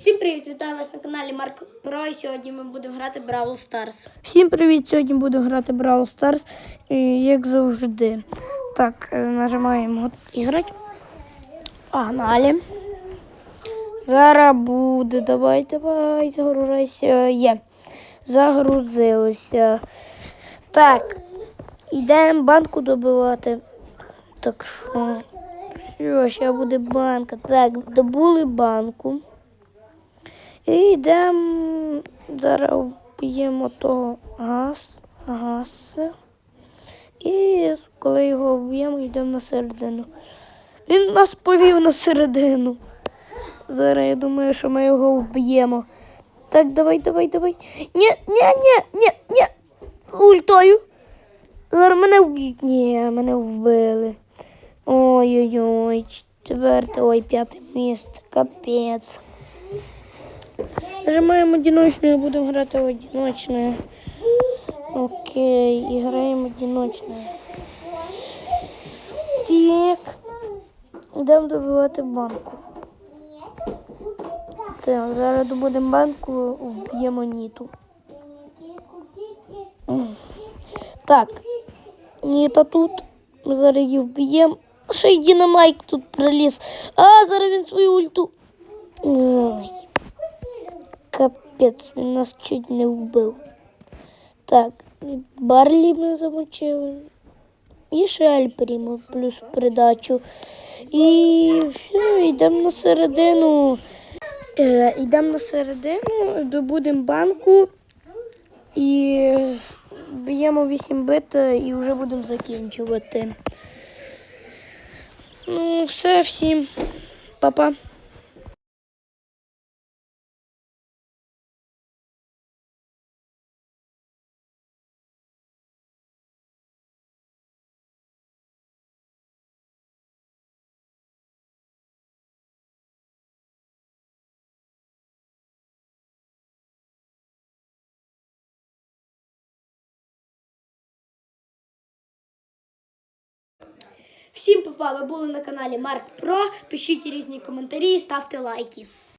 Всім привіт! Вітаю вас на каналі Марк Про. І сьогодні ми будемо грати Brawl Stars. Всім привіт! Сьогодні будемо грати Stars, і, як завжди. Так, е, нажимаємо іграти. Погнали. Зараз буде. Давай, давай, загружайся. Є. Загрузилося. Так, йдемо банку добивати. Так що, все, ще буде банка. Так, добули банку. І йдемо, зараз вб'ємо того газ, газ. І коли його вб'ємо, йдемо на середину. Він нас повів на середину. Зараз я думаю, що ми його вб'ємо. Так, давай, давай, давай. Ні, ні, ні, ні, ні. Ультою. Зараз мене вб'ють. Ні, мене вбили. Ой-ой-ой, четверте, ой, п'яте місце, капець. Нажимаємо одиночную, будемо грати в одиночне. Окей, і граємо одиночне. Так. Йдемо добивати банку. Так, зараз добудемо банку, вб'ємо ніту. Так, ніта тут. Ми зараз її вб'ємо. Ще й динамайк тут проліз. А, зараз він свою ульту. Ой. Капець, він нас чуть не вбив. Так, Барлі ми замочили. І ще Альпрімо плюс придачу. І все, йдемо на середину. Е, йдемо на середину, добудемо банку і б'ємо 8 бит і вже будемо закінчувати. Ну, все, всім. Па-па. Всім папа, ви були на каналі Марк Про. Пишіть різні коментарі, ставте лайки.